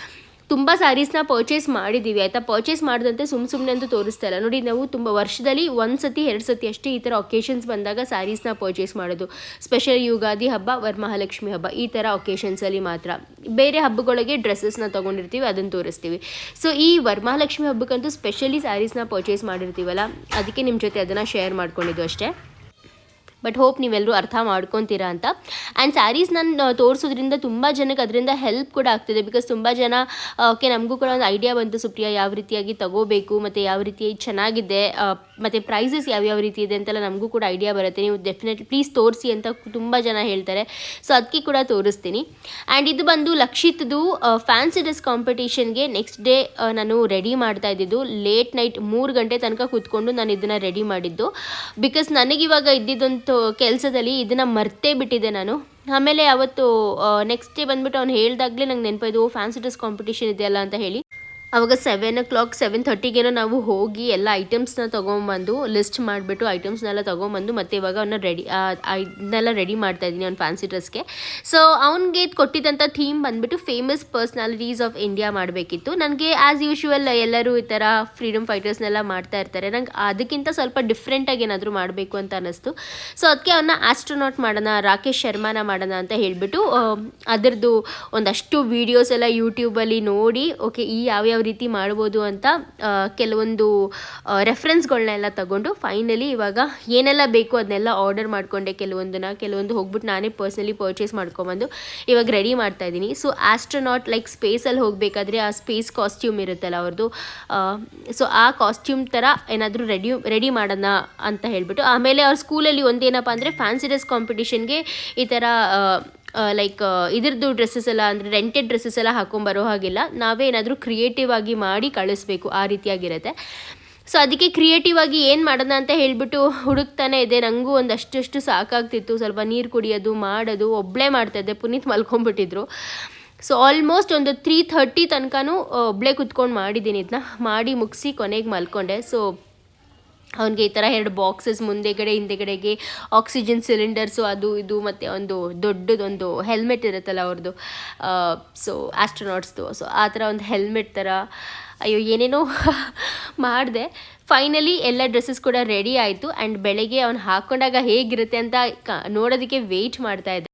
ತುಂಬ ಸ್ಯಾರೀಸ್ನ ಪರ್ಚೇಸ್ ಮಾಡಿದ್ದೀವಿ ಆಯಿತಾ? ಪರ್ಚೇಸ್ ಮಾಡಿದಂತೆ ಸುಮ್ಮ ಸುಮ್ಮನೆ ಅಂತೂ ತೋರಿಸ್ತಾ ನೋಡಿ, ನಾವು ತುಂಬ ವರ್ಷದಲ್ಲಿ ಒಂದು ಸತಿ, ಎರಡು ಸತಿ ಅಷ್ಟೇ ಈ ಥರ ಒಕೇಶನ್ಸ್ ಬಂದಾಗ ಸ್ಯಾರೀಸ್ನ ಪರ್ಚೇಸ್ ಮಾಡೋದು. ಸ್ಪೆಷಲ್ ಯುಗಾದಿ ಹಬ್ಬ, ವರಮಹಾಲಕ್ಷ್ಮಿ ಹಬ್ಬ, ಈ ಥರ ಒಕೇಶನ್ಸಲ್ಲಿ ಮಾತ್ರ. ಬೇರೆ ಹಬ್ಬಗಳಿಗೆ ಡ್ರೆಸ್ಸಸ್ನ ತೊಗೊಂಡಿರ್ತೀವಿ ಅದನ್ನು ತೋರಿಸ್ತೀವಿ. ಸೊ ಈ ವರಮಹಾಲಕ್ಷ್ಮಿ ಹಬ್ಬಕ್ಕಂತೂ ಸ್ಪೆಷಲಿ ಸ್ಯಾರೀಸ್ನ ಪರ್ಚೇಸ್ ಮಾಡಿರ್ತೀವಲ್ಲ, ಅದಕ್ಕೆ ನಿಮ್ಮ ಜೊತೆ ಅದನ್ನು ಶೇರ್ ಮಾಡ್ಕೊಂಡಿದ್ದು ಅಷ್ಟೇ. ಬಟ್ ಹೋಪ್ ನೀವೆಲ್ಲರೂ ಅರ್ಥ ಮಾಡ್ಕೊತೀರಾ ಅಂತ. ಆ್ಯಂಡ್ ಸ್ಯಾರೀಸ್ ನಾನು ತೋರಿಸೋದ್ರಿಂದ ತುಂಬ ಜನಕ್ಕೆ ಅದರಿಂದ ಹೆಲ್ಪ್ ಕೂಡ ಆಗ್ತಿದೆ. ಬಿಕಾಸ್ ತುಂಬ ಜನ ಓಕೆ ನಮಗೂ ಕೂಡ ಒಂದು ಐಡಿಯಾ ಬಂತು ಸುಪ್ರಿಯಾ, ಯಾವ ರೀತಿಯಾಗಿ ತಗೋಬೇಕು, ಮತ್ತು ಯಾವ ರೀತಿ ಚೆನ್ನಾಗಿದೆ ಮತ್ತು ಪ್ರೈಸಸ್ ಯಾವ್ಯಾವ ರೀತಿ ಇದೆ ಅಂತೆಲ್ಲ ನಮಗೂ ಕೂಡ ಐಡಿಯಾ ಬರುತ್ತೆ. ನೀವು ಡೆಫಿನೆಟ್ಲಿ ಪ್ಲೀಸ್ ತೋರಿಸಿ ಅಂತ ತುಂಬ ಜನ ಹೇಳ್ತಾರೆ. ಸೊ ಅದಕ್ಕೆ ಕೂಡ ತೋರಿಸ್ತೀನಿ. ಆ್ಯಂಡ್ ಇದು ಬಂದು ಲಕ್ಷಿತ್ದು ಫ್ಯಾನ್ಸಿ ಡ್ರೆಸ್ ಕಾಂಪಿಟೇಷನ್ಗೆ ನೆಕ್ಸ್ಟ್ ಡೇ ನಾನು ರೆಡಿ ಮಾಡ್ತಾ ಇದ್ದಿದ್ದು. ಲೇಟ್ ನೈಟ್ ಮೂರು ಗಂಟೆ ತನಕ ಕೂತ್ಕೊಂಡು ನಾನು ಇದನ್ನು ರೆಡಿ ಮಾಡಿದ್ದು. ಬಿಕಾಸ್ ನನಗಿವಾಗ ಇದ್ದಿದ್ದಂಥ ಕೆಲಸದಲ್ಲಿ ಇದನ್ನು ಮರ್ತೇ ಬಿಟ್ಟಿದ್ದೆ ನಾನು. ಆಮೇಲೆ ಅವತ್ತು ನೆಕ್ಸ್ಟ್ ಡೇ ಬಂದ್ಬಿಟ್ಟು ಅವ್ನು ಹೇಳ್ದಾಗಲೇ ನಂಗೆ ನೆನಪಾಯ್ತು ಫ್ಯಾನ್ಸಿ ಡ್ರೆಸ್ ಕಾಂಪಿಟೇಷನ್ ಇದೆಯಲ್ಲ ಅಂತ ಹೇಳಿ. ಅವಾಗ ಸೆವೆನ್ ಓ ಕ್ಲಾಕ್ ಸೆವೆನ್ ಥರ್ಟಿಗೇನೋ ನಾವು ಹೋಗಿ ಎಲ್ಲ ಐಟಮ್ಸ್ನ ತೊಗೊಂಬಂದು ಲಿಸ್ಟ್ ಮಾಡಿಬಿಟ್ಟು ಐಟಮ್ಸ್ನೆಲ್ಲ ತೊಗೊಂಬಂದು ಮತ್ತೆ ಇವಾಗ ಅವನ್ನ ರೆಡಿ ಇದನ್ನೆಲ್ಲ ರೆಡಿ ಮಾಡ್ತಾ ಇದ್ದೀನಿ ಅವ್ನು ಫ್ಯಾನ್ಸಿ ಡ್ರೆಸ್ಗೆ ಸೊ ಅವ್ನಿಗೆ ಕೊಟ್ಟಿದ್ದಂಥ ಥೀಮ್ ಬಂದ್ಬಿಟ್ಟು ಫೇಮಸ್ ಪರ್ಸ್ನಾಲಿಟೀಸ್ ಆಫ್ ಇಂಡಿಯಾ ಮಾಡಬೇಕಿತ್ತು. ನನಗೆ ಆ್ಯಸ್ ಯೂಶುವಲ್ ಎಲ್ಲರೂ ಈ ಥರ ಫ್ರೀಡಮ್ ಫೈಟರ್ಸ್ನೆಲ್ಲ ಮಾಡ್ತಾ ಇರ್ತಾರೆ. ನಂಗೆ ಅದಕ್ಕಿಂತ ಸ್ವಲ್ಪ ಡಿಫ್ರೆಂಟಾಗಿ ಏನಾದರೂ ಮಾಡಬೇಕು ಅಂತ ಅನ್ನಿಸ್ತು. ಸೊ ಅದಕ್ಕೆ ಅವನ್ನ ಆಸ್ಟ್ರೋನಾಟ್ ಮಾಡೋಣ, ರಾಕೇಶ್ ಶರ್ಮಾನ ಮಾಡೋಣ ಅಂತ ಹೇಳಿಬಿಟ್ಟು ಅದರದ್ದು ಒಂದಷ್ಟು ವೀಡಿಯೋಸ್ ಎಲ್ಲ ಯೂಟ್ಯೂಬಲ್ಲಿ ನೋಡಿ ಓಕೆ ಈ ಯಾವ್ಯಾವ ರೀತಿ ಮಾಡ್ಬೋದು ಅಂತ ಕೆಲವೊಂದು ರೆಫ್ರೆನ್ಸ್ಗಳನ್ನೆಲ್ಲ ತಗೊಂಡು ಫೈನಲಿ ಇವಾಗ ಏನೆಲ್ಲ ಬೇಕು ಅದನ್ನೆಲ್ಲ ಆರ್ಡರ್ ಮಾಡಿಕೊಂಡೆ ಕೆಲವೊಂದನ್ನ. ಕೆಲವೊಂದು ಹೋಗ್ಬಿಟ್ಟು ನಾನೇ ಪರ್ಸ್ನಲಿ ಪರ್ಚೇಸ್ ಮಾಡ್ಕೊಬಂದು ಇವಾಗ ರೆಡಿ ಮಾಡ್ತಾ ಇದ್ದೀನಿ. ಸೊ ಆಸ್ಟ್ರೋನಾಟ್ ಲೈಕ್ ಸ್ಪೇಸಲ್ಲಿ ಹೋಗಬೇಕಾದ್ರೆ ಆ ಸ್ಪೇಸ್ ಕಾಸ್ಟ್ಯೂಮ್ ಇರುತ್ತಲ್ಲ ಅವ್ರದ್ದು ಸೊ ಆ ಕಾಸ್ಟ್ಯೂಮ್ ಥರ ಏನಾದರೂ ರೆಡಿ ರೆಡಿ ಮಾಡೋಣ ಅಂತ ಹೇಳ್ಬಿಟ್ಟು ಆಮೇಲೆ ಅವ್ರ ಸ್ಕೂಲಲ್ಲಿ ಒಂದೇನಪ್ಪ ಅಂದರೆ ಫ್ಯಾನ್ಸಿ ಡ್ರೆಸ್ ಕಾಂಪಿಟೇಷನ್ಗೆ ಈ ಥರ ಲೈಕ್ ಇದ್ರದ್ದು ಡ್ರೆಸ್ಸಸ್ ಎಲ್ಲ ಅಂದರೆ ರೆಂಟೆಡ್ ಡ್ರೆಸ್ಸಸ್ ಎಲ್ಲ ಹಾಕೊಂಬರೋ ಹಾಗಿಲ್ಲ. ನಾವೇ ಏನಾದರೂ ಕ್ರಿಯೇಟಿವ್ ಆಗಿ ಮಾಡಿ ಕಳಿಸ್ಬೇಕು, ಆ ರೀತಿಯಾಗಿರುತ್ತೆ. ಸೊ ಅದಕ್ಕೆ ಕ್ರಿಯೇಟಿವ್ ಆಗಿ ಏನು ಮಾಡೋಣ ಅಂತ ಹೇಳಿಬಿಟ್ಟು ಹುಡುಕ್ತಾನೆ ಇದೆ. ನನಗೂ ಒಂದಷ್ಟು ಸಾಕಾಗ್ತಿತ್ತು. ಸ್ವಲ್ಪ ನೀರು ಕುಡಿಯೋದು, ಮಾಡೋದು ಒಬ್ಬಳೇ ಮಾಡ್ತಾಯಿದ್ದೆ ಪುನೀತ್ ಮಲ್ಕೊಂಡ್ಬಿಟ್ಟಿದ್ರು. ಸೊ ಆಲ್ಮೋಸ್ಟ್ ಒಂದು ತ್ರೀ ಥರ್ಟಿ ತನಕನೂ ಒಬ್ಬಳೇ ಕುತ್ಕೊಂಡು ಮಾಡಿದ್ದೀನಿ ಇದನ್ನ ಮಾಡಿ ಮುಗಿಸಿ ಕೊನೆಗೆ ಮಲ್ಕೊಂಡೆ. ಸೊ ಅವನಿಗೆ ಈ ಥರ ಎರಡು ಬಾಕ್ಸಸ್ ಮುಂದೆಗಡೆ, ಹಿಂದೆಗಡೆಗೆ ಆಕ್ಸಿಜನ್ ಸಿಲಿಂಡರ್ಸು ಅದು ಇದು ಮತ್ತು ಒಂದು ದೊಡ್ಡದೊಂದು ಹೆಲ್ಮೆಟ್ ಇರುತ್ತಲ್ಲ ಅವ್ರದ್ದು ಸೊ ಆಸ್ಟ್ರೋನಾಟ್ಸ್ದು ಸೊ ಆ ಥರ ಒಂದು ಹೆಲ್ಮೆಟ್ ಥರ, ಅಯ್ಯೋ, ಏನೇನೋ ಮಾಡಿದೆ. ಫೈನಲಿ ಎಲ್ಲ ಡ್ರೆಸ್ಸಸ್ ಕೂಡ ರೆಡಿ ಆಯಿತು ಆ್ಯಂಡ್ ಬೆಳಗ್ಗೆ ಅವ್ನು ಹಾಕ್ಕೊಂಡಾಗ ಹೇಗಿರುತ್ತೆ ಅಂತ ಕ, ನೋಡೋದಕ್ಕೆ ವೆಯ್ಟ್ ಮಾಡ್ತಾ ಇದ್ದೆ.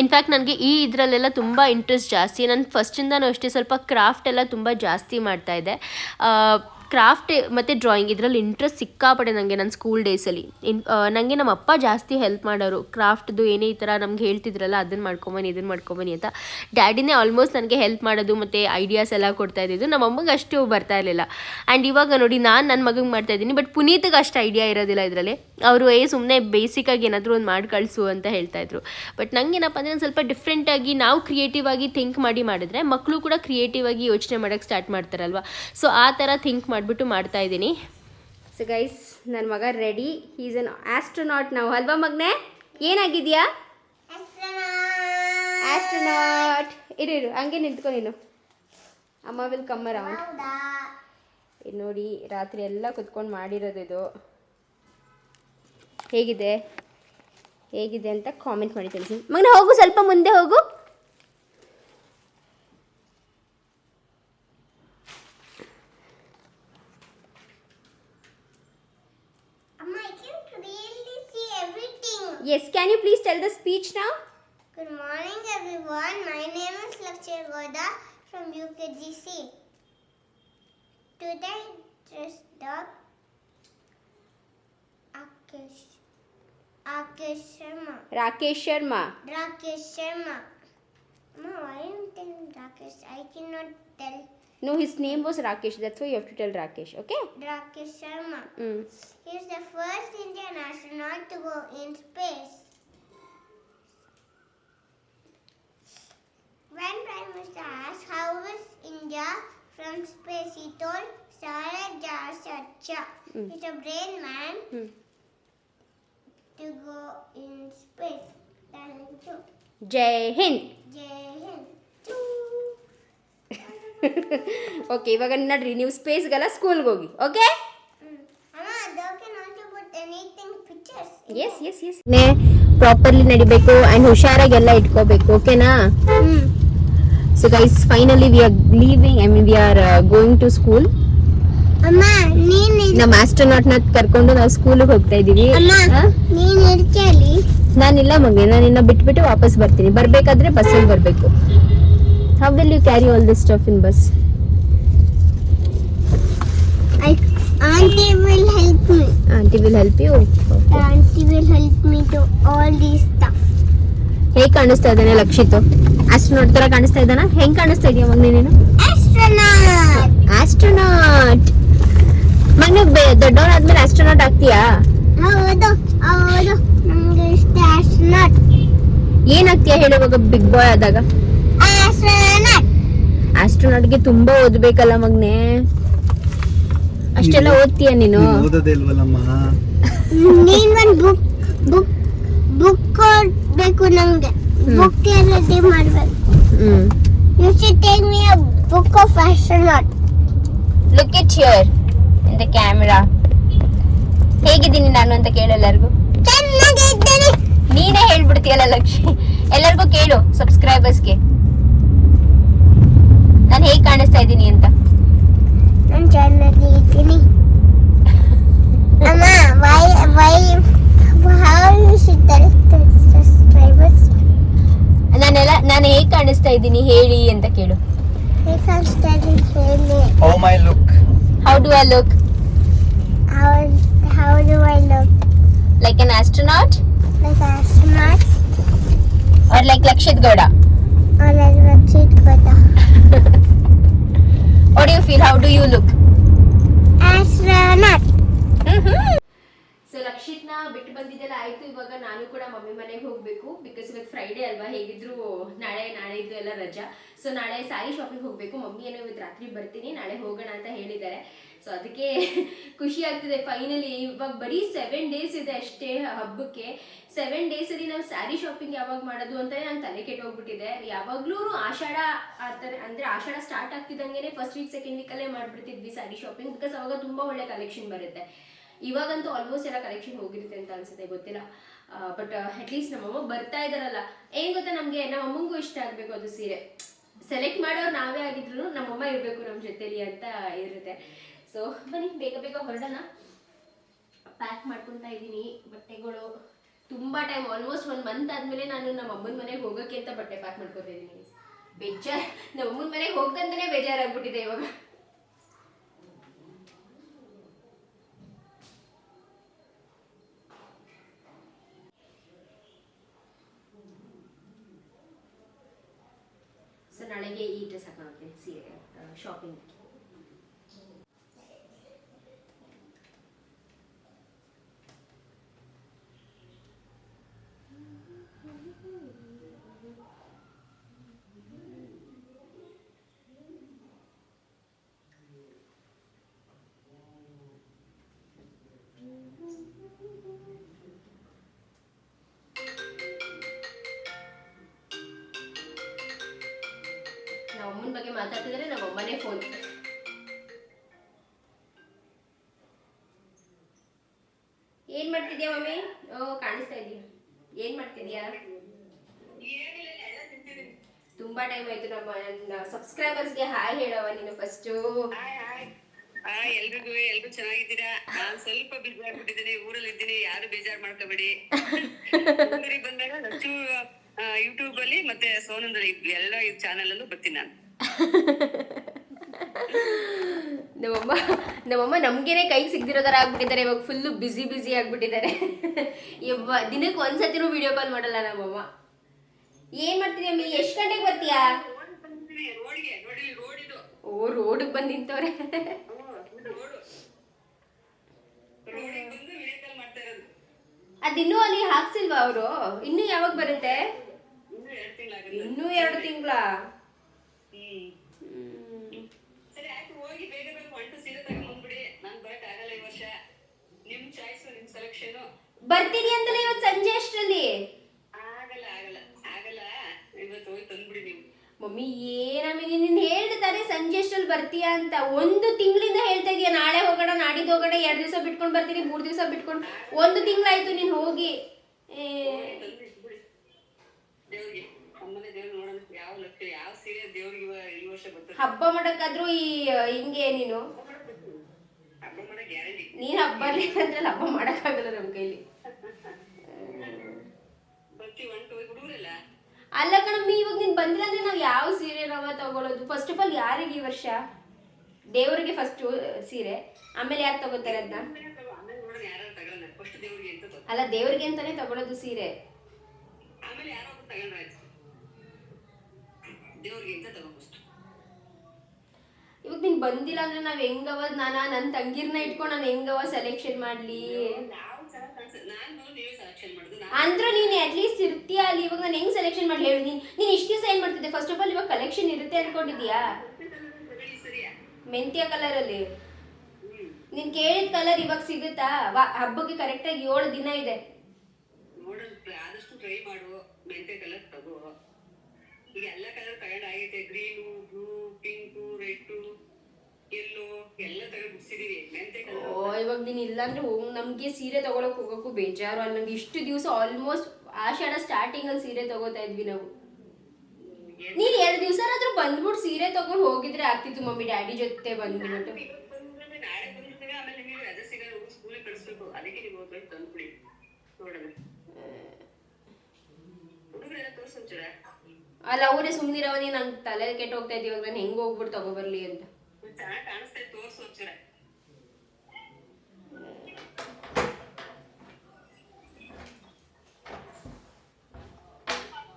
ಇನ್ಫ್ಯಾಕ್ಟ್ ನನಗೆ ಈ ಇದರಲ್ಲೆಲ್ಲ ತುಂಬ ಇಂಟ್ರೆಸ್ಟ್ ಜಾಸ್ತಿ. ನಾನು ಫಸ್ಟಿಂದನೂ ಅಷ್ಟೇ ಸ್ವಲ್ಪ ಕ್ರಾಫ್ಟ್ ಎಲ್ಲ ತುಂಬ ಜಾಸ್ತಿ ಮಾಡ್ತಾ ಇದ್ದೆ. ಕ್ರಾಫ್ಟ್ ಮತ್ತು ಡ್ರಾಯಿಂಗ್ ಇದರಲ್ಲಿ ಇಂಟ್ರೆಸ್ಟ್ ಸಿಕ್ಕಾಪಡೆ ನನಗೆ ನನ್ನ ಸ್ಕೂಲ್ ಡೇಸಲ್ಲಿ ಇನ್ ನನಗೆ ನಮ್ಮ ಅಪ್ಪ ಜಾಸ್ತಿ ಹೆಲ್ಪ್ ಮಾಡೋರು. ಕ್ರಾಫ್ಟ್ದು ಏನೇ ಈ ಥರ ನಮ್ಗೆ ಹೇಳ್ತಿದ್ರಲ್ಲ ಅದನ್ನು ಮಾಡ್ಕೊಂಬನಿ ಇದನ್ನು ಮಾಡ್ಕೊಂಬನಿ ಅಂತ. ಡ್ಯಾಡಿನೇ ಆಲ್ಮೋಸ್ಟ್ ನನಗೆ ಹೆಲ್ಪ್ ಮಾಡೋದು ಮತ್ತು ಐಡಿಯಾಸ್ ಎಲ್ಲ ಕೊಡ್ತಾ ಇದ್ದಿದ್ದು. ನಮ್ಮ ಅಮ್ಮಗೆ ಅಷ್ಟು ಬರ್ತಾ ಇರಲಿಲ್ಲ. ಆ್ಯಂಡ್ ಇವಾಗ ನೋಡಿ ನಾನು ನನ್ನ ಮಗಂಗೆ ಮಾಡ್ತಾ ಇದ್ದೀನಿ ಬಟ್ ಪುನೀತ್ಗೆ ಅಷ್ಟು ಐಡಿಯಾ ಇರೋದಿಲ್ಲ ಇದರಲ್ಲಿ. ಅವರು, ಏ ಸುಮ್ಮನೆ ಬೇಸಿಕಾಗಿ ಏನಾದರೂ ಒಂದು ಮಾಡಿ ಕಳಿಸು ಅಂತ ಹೇಳ್ತಾ ಇದ್ರು. ಬಟ್ ನಂಗೇನಪ್ಪ ಅಂದರೆ ಒಂದು ಸ್ವಲ್ಪ ಡಿಫ್ರೆಂಟಾಗಿ ನಾವು ಕ್ರಿಯೇಟಿವ್ ಆಗಿ ಥಿಂಕ್ ಮಾಡಿ ಮಾಡಿದ್ರೆ ಮಕ್ಕಳು ಕೂಡ ಕ್ರಿಯೇಟಿವ್ ಆಗಿ ಯೋಚನೆ ಮಾಡೋಕ್ಕೆ ಸ್ಟಾರ್ಟ್ ಮಾಡ್ತಾರಲ್ವ. ಸೊ ಆ ಥರ ಥಿಂಕ್ ಮಾಡಿಬಿಟ್ಟು ಮಾಡ್ತಾ ಇದ್ದೀನಿ. ಸೊ ಗೈಸ್ ನನ್ನ ಮಗ ರೆಡಿ ಈಸ್ ಅನ್ ಆಸ್ಟ್ರೋನಾಟ್ ನಾವು ಅಲ್ವಾ ಮಗ್ನೆ? ಏನಾಗಿದ್ಯಾ? ಆಸ್ಟ್ರೋನಾಟ್ ಇರು ಇರು. ಹಂಗೆ ನಿಂತ್ಕೊ ನೀನು. ಅಮ್ಮ ವಿಲ್ ಕಮ್ ಅರೌಂಡ್ ಇದು ನೋಡಿ ರಾತ್ರಿ ಎಲ್ಲ ಕುತ್ಕೊಂಡು ಮಾಡಿರೋದು ಇದು. ಹೇಗಿದೆ? ಹೇಗಿದೆ ಅಂತ ಕಾಮೆಂಟ್ ಮಾಡಿ ತಿಳಿಸಿ. ಮಗನ ಹೋಗು. ಸ್ವಲ್ಪ ಮುಂದೆ ಹೋಗು. Yes, can you please tell the speech now? Good morning everyone. My name is Lakshya Goda from UKGC. Today just the Akesh. Akesh Sharma. Rakesh Sharma. Rakesh Sharma. No, I am telling Rakesh. I cannot tell no, his name was Rakesh. That's why you have to tell Rakesh, okay? Rakesh Sharma. Mm. He's the first Indian astronaut to go in space. When Prime Minister asked how was India from space, he told Sarajasacha. Mm. He's a brain man mm. to go in space. Jai Hind. Okay ಇವಾಗ ನಡ್ರಿ ನೀವು ಸ್ಪೇಸ್ಗೆಲ್ಲ ಸ್ಕೂಲ್ಗೆ ಹೋಗಿ okay yes yes yes properly ನಡಿಬೇಕು and ಹುಷಾರಾಗೆಲ್ಲ ಇಟ್ಕೋಬೇಕು ಓಕೆನಾ. So guys finally we are leaving I mean we are going to school ಅಮ್ಮ ನೀನ್ ನಮ್ಮ ನ ಕರ್ಕೊಂಡು ನಾವು ಸ್ಕೂಲ್ಗೆ ಹೋಗ್ತಾ ಇದ್ದೀವಿ ಅಮ್ಮ ನೀನ್ ಇರ್ತೀಯಲ್ಲಿ ನಾನಿಲ್ಲ ಮಗ ನಾನು ಇನ್ನ ಬಿಟ್ಬಿಟ್ಟು ವಾಪಸ್ ಬರ್ತೀನಿ. ಬರ್ಬೇಕಾದ್ರೆ ಬಸ್ಸಲ್ಲಿ ಬರಬೇಕು. How will you carry all this stuff in bus I auntie will help me. Auntie will help you Auntie will help me do all these stuff. ಹೇಗೆ ಕಾಣಿಸ್ತಾ ಇದ್ದಾನೆ ಲಕ್ಷಿತ್ ಆಸ್ಟ್ರೋನಾಟ್ ತರ ಕಾಣಿಸ್ತಾ ಇದ್ದಾನ ಹೆಂಗ್ ಕಾಣಿಸ್ತಾ ಇದೆಯಾ ಮಗ ನೀನು Astronaut. ಆಸ್ಟ್ರೋನಾಟ್ ಮಗ ದೊಡ್ಡವನಾದ್ಮೇಲೆ ಆಸ್ಟ್ರೋನಾಟ್ ಆಗ್ತೀಯಾ ಹೌದು ಹೌದು ನಮ್ಗೆ ಇಷ್ಟ astronaut. ಏನಾಗ್ತೀಯಾ ಹೇಳುವಾಗ ಬಿಗ್ ಬಾಯ್ ಆದಾಗ. ಆಸ್ಟ್ರೋನಾಟ್ಗೆ ತುಂಬಾ ಓದ್ಬೇಕಲ್ಲ ಮಗ್ನೆ. ಅಷ್ಟೆಲ್ಲ ಓದ್ತೀಯ ನೀನು? ನೀನ್ ಓದೋದೇ ಇಲ್ವಲ್ಲಮ್ಮ. ನೀನ್ ಒಂದ್ ಬುಕ್ ಬುಕ್ ಬುಕ್ ಕೊಡ್ಬೇಕು ನಮ್ಗೆ. ಬುಕ್ ರೆಡಿ ಮಾಡ್ಬೇಕು. ಹ್ಮ್. You should take me a book of astronaut. Look it here in the camera ಹೇಗಿದ್ದೀನಿ ನಾನು ಅಂತ ಕೇಳು ಎಲ್ಲರಿಗೂ? ನೀನೇ ಹೇಳ್ಬಿಡ್ತೀಯಲ್ಲ ಲಕ್ಷ್ಮಿ. ಎಲ್ಲರಿಗೂ ಕೇಳು ಸಬ್ಸ್ಕ್ರೈಬರ್ಸ್ಗೆ ನಾನು ಹೇಗೆ ಕಾಣಿಸ್ತಾ ಇದ್ದೀನಿ ಅಂತ? ನಾನು ಚೆನ್ನಾಗಿದ್ದೀನಿ ಅಮ್ಮ why why how you should tell subscribers ನಾನೆಲ್ಲ ನಾನು ಹೇಗೆ ಕಾಣಿಸ್ತಾ ಇದ್ದೀನಿ ಹೇಳಿ ಅಂತ ಕೇಳು. ಹೇಗೆ ಕಾಣಿಸ್ತಾ ಇದ್ದೀನಿ ಹೇಳಿ how my look how do I look how how do I look? Like an astronaut Like a smart or like Lakshith Gowda or like what How do you look? Astronaut. So ಲಕ್ಷಿತ್ನ ಬಿಟ್ಟು ಬಂದಿದ್ದೆಲ್ಲ ಆಯ್ತು. ಇವಾಗ ನಾನು ಕೂಡ mummy ಮನೆಗೆ ಹೋಗ್ಬೇಕು. Because ಇವತ್ತು Friday ಅಲ್ವಾ? ಹೇಗಿದ್ರು ನಾಳೆ ನಾಳೆದ್ದು ಎಲ್ಲ ರಜಾ. ಸೊ ನಾಳೆ ಸ್ಯಾರಿ ಶಾಪಿಂಗ್ ಹೋಗ್ಬೇಕು. ಮಮ್ಮಿ ಏನೋ ಇವತ್ತು ರಾತ್ರಿ ಬರ್ತೀನಿ. ನಾಳೆ ಹೋಗೋಣ ಅಂತ ಹೇಳಿದ್ದಾರೆ. ಸೊ ಅದಕ್ಕೆ ಖುಷಿ ಆಗ್ತಿದೆ. ಫೈನಲಿ ಇವಾಗ ಬರೀ ಸೆವೆನ್ ಡೇಸ್ ಇದೆ ಅಷ್ಟೇ ಹಬ್ಬಕ್ಕೆ. ಸೆವೆನ್ ಡೇಸಲ್ಲಿ ನಾವು ಸ್ಯಾರಿ ಶಾಪಿಂಗ್ ಯಾವಾಗ ಮಾಡೋದು ಅಂತ ನಾನು ತಲೆ ಕೆಟ್ಟೋಗ್ಬಿಟ್ಟಿದೆ. ಯಾವಾಗ್ಲೂ ಆಷಾಢ ಆ ಥರ ಅಂದರೆ ಆಷಾಢ ಸ್ಟಾರ್ಟ್ ಆಗ್ತಿದ್ದಂಗೆ ಫಸ್ಟ್ ವೀಕ್ ಸೆಕೆಂಡ್ ವೀಕಲ್ಲೇ ಮಾಡ್ಬಿಡ್ತಿದ್ವಿ ಸ್ಯಾರಿ ಶಾಪಿಂಗ್ ಬಿಕಾಸ್ ಅವಾಗ ತುಂಬ ಒಳ್ಳೆ ಕಲೆಕ್ಷನ್ ಬರುತ್ತೆ. ಇವಾಗಂತೂ ಆಲ್ಮೋಸ್ಟ್ ಎಲ್ಲ ಕಲೆಕ್ಷನ್ ಹೋಗಿರುತ್ತೆ ಅಂತ ಅನ್ಸುತ್ತೆ, ಗೊತ್ತಿಲ್ಲ. ಬಟ್ ಅಟ್ಲೀಸ್ಟ್ ನಮ್ಮಮ್ಮ ಬರ್ತಾ ಇದಾರಲ್ಲ. ಏನ್ ಗೊತ್ತಾ ನಮಗೆ? ನಮ್ಮಮ್ಮಂಗೂ ಇಷ್ಟ ಆಗಬೇಕು ಅದು ಸೀರೆ. ಸೆಲೆಕ್ಟ್ ಮಾಡೋರು ನಾವೇ ಆಗಿದ್ರು ನಮ್ಮಮ್ಮ ಇರಬೇಕು ನಮ್ಮ ಜೊತೆಲಿ ಅಂತ ಇರುತ್ತೆ. ಸೊ ಬನ್ನಿ, ಬೇಗ ಬೇಗ ಹೊರಡೋಣ. ಪ್ಯಾಕ್ ಮಾಡ್ಕೊತಾ ಇದ್ದೀನಿ ಬಟ್ಟೆಗಳು. ತುಂಬ ಟೈಮ್ ಆಲ್ಮೋಸ್ಟ್ ಒಂದು ಮಂತ್ ಆದಮೇಲೆ ನಾನು ನಮ್ಮ ಅಮ್ಮನ ಮನೆಗೆ ಹೋಗೋಕ್ಕೆ ಅಂತ ಬಟ್ಟೆ ಪ್ಯಾಕ್ ಮಾಡ್ಕೊತಾ ಇದ್ದೀನಿ. ಬೇಜಾರ್, ನಮ್ಮ ಅಮ್ಮನ ಮನೆಗೆ ಹೋಗ್ದಂತಾನೆ ಬೇಜಾರಾಗ್ಬಿಟ್ಟಿದೆ ಇವಾಗ. ಸೊ ನಾಳೆಗೆ ಈ ಡ್ರೆಸ್ ಹಾಕೊಂಡು ಸೀರೆ ಶಾಪಿಂಗ್ ಮಾತಾಡ್ತಿದ್ರೆ ನಮ್ಮ ಅಮ್ಮನೇ ಫೋನ್ ಏನ್ ಮಾಡ್ತಿದ್ಯಾ ಮಮ್ಮಿ ಓ, ಕಾಣಿಸ್ತಾ ಇದೀಯ? ಏನ್ ಮಾಡ್ತಿದ್ಯಾ? ತುಂಬಾ ಟೈಮ್ ಆಯ್ತು ನಮ್ಮ ಸಬ್ಸ್ಕ್ರೈಬರ್ಸ್ಗೆ ಹಾಯ್ ಹೇಳವ ನೀನು ಫಸ್ಟ್ ಎಲ್ರಿಗೂ, ಎಲ್ರು ಚೆನ್ನಾಗಿದ್ದೀರಾ? ನಾನು ಸ್ವಲ್ಪ ಬಿಜಿ ಆಗ್ಬಿಟ್ಟಿದ್ದೀನಿ, ಊರಲ್ಲಿ ಇದ್ದೀನಿ, ಯಾರು ಬೇಜಾರ್ ಮಾಡ್ಕೋಬೇಡಿ. ಬಂದಾಗ ಲಚ್ಚು ಯೂಟ್ಯೂಬ್ ಅಲ್ಲಿ ಮತ್ತೆ ಸೋನಂದಲ್ಲಿ ಎಲ್ಲ ಚಾನೆಲ್ ಅಲ್ಲೂ ಬರ್ತೀನಿ ನಾನು. ನಮ್ಮಮ್ಮ ನಮ್ಮಮ್ಮ ನಮ್ಗೇನೆ ಕೈಗೆ ಸಿಗ್ದಿರೋ ಥರ ಆಗ್ಬಿಟ್ಟಿದ್ದಾರೆ, ಇವಾಗ ಫುಲ್ಲು ಬ್ಯುಸಿ ಬ್ಯುಸಿ ಆಗ್ಬಿಟ್ಟಿದ್ದಾರೆ. ಯವ್ವ, ದಿನಕ್ಕೆ ಒಂದ್ಸತಿನೂ ವಿಡಿಯೋ ಕಾಲ್ ಮಾಡಲ್ಲ ನಮ್ಮಮ್ಮ. ಏನ್ ಮಾಡ್ತೀನಿ ಅಮ್ಮಿ ಎಷ್ಟು ಗಂಟೆಗೆ ಬರ್ತೀಯಾ? ಓ ರೋಡಿಗೆ ಬಂದು ನಿಂತವ್ರೆ. ಅದಿನ್ನೂ ಅಲ್ಲಿ ಹಾಕ್ಸಿಲ್ವಾ ಅವರು? ಇನ್ನೂ ಯಾವಾಗ ಬರುತ್ತೆ? ಇನ್ನೂ ಎರಡು ತಿಂಗಳ? ಹ್ಮ್. ಸರಿ ಆಯ್ತು ಹೋಗಿ ಬೇಗ ಬೇಗ ಒಂಟು ಸೀರೆ ತಗೊಂಡ್ಬಂದ್ಬಿಡಿ ನಾನ್ ಬರಕ್ ಆಗಲ್ಲ ಈ ವರ್ಷ. ನಿಮ್ ಚಾಯ್ಸ್ ನಿಮ್ ಸೆಲೆಕ್ಷನ್ ಬರ್ತೀನಿ ಅಂತಲೇ ಇವತ್ತು ಸಂಜೆ ಅಷ್ಟರಲ್ಲಿ. ಆಗಲ್ಲ ಆಗಲ್ಲ ಆಗಲ್ಲ. ಇವತ್ತು ಹೋಗಿ ತಂದ್ಬಿಡಿ ನೀವು. ಮಮ್ಮಿ ಏನಮ್ಮಿ ನೀನು ಹೇಳ್ತಾರೆ ಸಂಜೆ ಅಷ್ಟರಲ್ಲಿ ಬರ್ತೀಯಾ ಅಂತ. ಒಂದು ತಿಂಗಳಿಂದ ಹೇಳ್ತಾ ಇದೀಯ ನಾಳೆ ಹೋಗೋಣ ನಾಡಿದ್ದು ಹೋಗೋಣ ಎರಡು ದಿವಸ ಬಿಟ್ಕೊಂಡು ಬರ್ತೀನಿ ಮೂರು ದಿವಸ ಬಿಟ್ಕೊಂಡು. ಒಂದು ತಿಂಗಳಾಯ್ತು ನೀನು ಹೋಗಿ. ಏ, ದೇವ್ರಿಗೆ ಅಮ್ಮನೆ ದೇವ್ರು ಹಬ್ಬ ಮಾಡಕ್ಕಾದ್ರೂ ಈ ಹಿಂಗೆ ನೀನು? ನೀನ್ ಹಬ್ಬ ಅಂದ್ರೆ ಹಬ್ಬ ಮಾಡಕ್ಕಾಗಲ್ಲ ನಮ್ಮ ಕೈಲಿ. ಅಲ್ಲ ಕಣಮ್ಮ ಇವಾಗ ನೀನ್ ಬಂದಿಲ್ಲ ಅಂದ್ರೆ ನಾವ್ ಯಾವ ಸೀರೆ ನಾವ ತಗೊಳ್ಳೋದು ಫಸ್ಟ್ ಆಫ್ ಆಲ್ ಯಾರಿಗೆ ಈ ವರ್ಷ? ದೇವರಿಗೆ ಫಸ್ಟ್ ಸೀರೆ. ಆಮೇಲೆ ಯಾರು ತಗೋತಾರೆ ಅದನ್ನ. ಅಲ್ಲ ದೇವ್ರಿಗೆ ಅಂತಾನೆ ತಗೊಳ್ಳೋದು ಸೀರೆ ಆಮೇಲೆ ಯಾರೋ ಒಬ್ರು ತಗೊಂಡ್ರೆ ಆಯ್ತು ದೇವ್ರಿಗೆ ಅಂತ ತಗೋಬಸ್ತು. ಇವಾಗ ನೀನ್ ಬಂದಿಲ್ಲ ಅಂದ್ರೆ ನಾವ್ ಹೆಂಗವ ನಾನ ನನ್ ತಂಗಿರ್ನ ಇಟ್ಕೊಂಡು ನಾನು ಹೆಂಗವ ಸೆಲೆಕ್ಷನ್ ಮಾಡ್ಲಿ? ಅಂದ್ರೆ ನೀನು ಅಟ್ಲೀಸ್ಟ್ ಇರ್ತೀಯ ಅಲ್ಲಿ ಇವಾಗ ನಾನು ಹೆಂಗ್ ಸೆಲೆಕ್ಷನ್ ಮಾಡ್ಲಿ ಹೇಳು. ನೀನ್ ನೀನ್ ಇಷ್ಟ ದಿವಸ ಏನ್ ಮಾಡ್ತಿದ್ದೆ? ಫಸ್ಟ್ ಆಫ್ ಆಲ್ ಇವಾಗ ಕಲೆಕ್ಷನ್ ಇರುತ್ತೆ ಅನ್ಕೊಂಡಿದ್ಯಾ? ಮೆಂತ್ಯ ಕಲರ್ ಅಲ್ಲಿ. ನೀನ್ ಕೇಳಿದ ಕಲರ್ ಇವಾಗ ಸಿಗುತ್ತಾ? ಹಬ್ಬಕ್ಕೆ ಕರೆಕ್ಟ್ ಆಗಿ ಏಳು ದಿನ ಇದೆ. ಆದಷ್ಟು ಟ್ರೈ ಮಾಡು. ಮೆಂತ್ಯ ಕಲರ್ ತಗೋ. ಈಗ ಎಲ್ಲ ಕಲರ್ ತಗೊಂಡ್ ಆಗೈತೆ green blue pink red yellow ಎಲ್ಲ ತಗೊಂಡ್ ಬಿಡ್ಸಿದೀವಿ ಮೆಂತೆ ಓ ಕಲರ್ ಇವಾಗ ನೀನ್ ಇಲ್ಲಾಂದ್ರೆ ಹೋಗ್ ನಮ್ಗೆ ಸೀರೆ ತಗೊಳಕ್ ಹೋಗಕ್ಕೂ ಬೇಜಾರು ಅಲ್ಲಿ ನಂಗೆ ಇಷ್ಟು ದಿವಸ ಆಲ್ಮೋಸ್ಟ್ ಆಷಾಢ ಸ್ಟಾರ್ಟಿಂಗ್ ಅಲ್ಲಿ ಸೀರೆ ತಗೋತಾ ಇದ್ವಿ ನಾವು. ನೀನ್ ಎರಡ್ ದಿವಸ ಆದ್ರೂ ಬಂದ್ಬಿಟ್ಟು ಸೀರೆ ತಗೊಂಡ್ ಹೋಗಿದ್ರೆ ಆಗ್ತಿತ್ತು ಮಮ್ಮಿ ಡ್ಯಾಡಿ ಜೊತೆ ಬಂದ್ಬಿಟ್ಟು. ನಾಳೆ ಬಂದಿರ್ತೇವೆ ಆಮೇಲೆ ನಿಮಗೆ ರಜೆ ಸಿಗಲ್ಲ ಸ್ಕೂಲಿಗೆ ಕಳಿಸ್ಬೇಕು. ಅದಕ್ಕೆ ನೀವು ಹೋಗ್ಬೇಕು ತಂದ್ಬಿಡಿ ನೋಡೋಣ. ಹುಡುಗರೆಲ್ಲ ತೋರ್ಸು ಒಂಚೂರ. ಅಲ್ಲ ಅವರೇ ಸುಮ್ನಿರವ ನೀನ್ ನಂಗೆ ತಲೆ ಕೆಟ್ಟ ಹೋಗ್ತಾ ಇದ್ದೀವಿ ನಾನು ಹೆಂಗ್ ಹೋಗ್ಬಿಟ್ಟು ತಗೋಬರ್ಲಿ ಅಂತ.